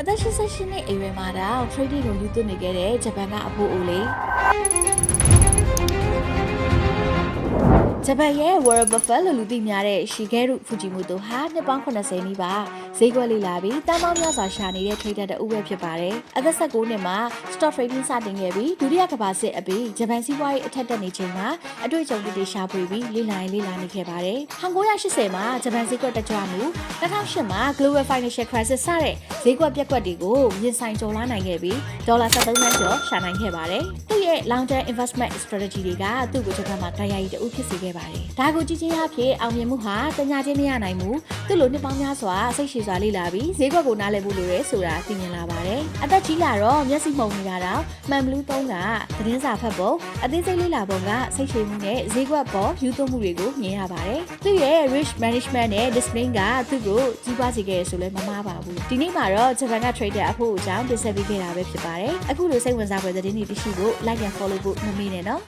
အသက်88နှစ်အရွယ်မှာတောင် trading ကိုယူသွနေခဲ့တဲ့ဂျပန်ကအဖိုးအိုလေး ဂျပန်ရဲ့ Warren Buffett လို့လူသိများတဲ့ Shigeru Fujimoto ဟာနှစ်ပေါင်း80နီးပါးဈေးကွက်လေးလာပြီးတန်ပေါင်းများစွာရှာနေတဲ့ trader တဦးပဲဖြစ်ပါတယ်။အသက်16နှစ်မှာ stock trading စတင်ခဲ့ပြီးဒုတိယကမ္ဘာစစ်အပြီးဂျပန်စီးပွားရေးအထက်တက်နေချိန်မှာအတွေ့အကြုံတွေရှာဖွေပြီးလေ့လာရင်လေ့လာနေခဲ့ပါတယ်။1980မှာဂျပန်ဈေးကွက်တက်ကြွမှု2008မှာ Global Financial Crisis စတဲ့ဈေးကွက်ပြက်ကွက်တွေကိုရင်ဆိုင်ကျော်လွှားနိုင်ခဲ့ပြီးဒေါ်လာ73သန်းကျော်ရှာနိုင်ခဲ့ပါတယ်။သူ့ ရဲ့ long term investment strategy တွေကသူ့ကိုဂျပန်မှာတရားရီတဦးဖြစ်စေခဲ့ပါတယ်။ဒါကိုကြည့်ချင်းအဖြစ်အောင်မြင်မှုဟာတညာချင်းမရနိုင်ဘူး။သူ့လိုနှစ်ပေါင်းများစွာစိတ်ရှည်စွာလေ့လာပြီးဈေးကွက်ကိုနားလည်ဖို့လိုရဲဆိုတာသိမြင်လာပါတယ်။အသက်ကြီးလာတော့မျက်စိမှုံနေတာတော့မှန်ဘလူးသုံးကသတင်းစာဖတ်ပုံအသေးစိတ်လေ့လာပုံကစိတ်ရှည်မှုနဲ့ဈေးကွက်ပေါ်ယူသွမှုတွေကိုမြင်ရပါတယ်။သူ့ရဲ့ risk management နဲ့ discipline ကသူ့ကိုကြီးပွားစေခဲ့ရဆိုလဲမမှားပါဘူး။ဒီနေ့မှာတော့ဂျပန်က trader အဖို့အကြောင်းတင်ဆက်ပေးခဲ့တာပဲဖြစ်ပါတယ်။အခုလိုစိတ်ဝင်စားဖွယ်သတင်းတွေတရှိဖို့ like ရန် follow ဖို့မမေ့နဲ့နော်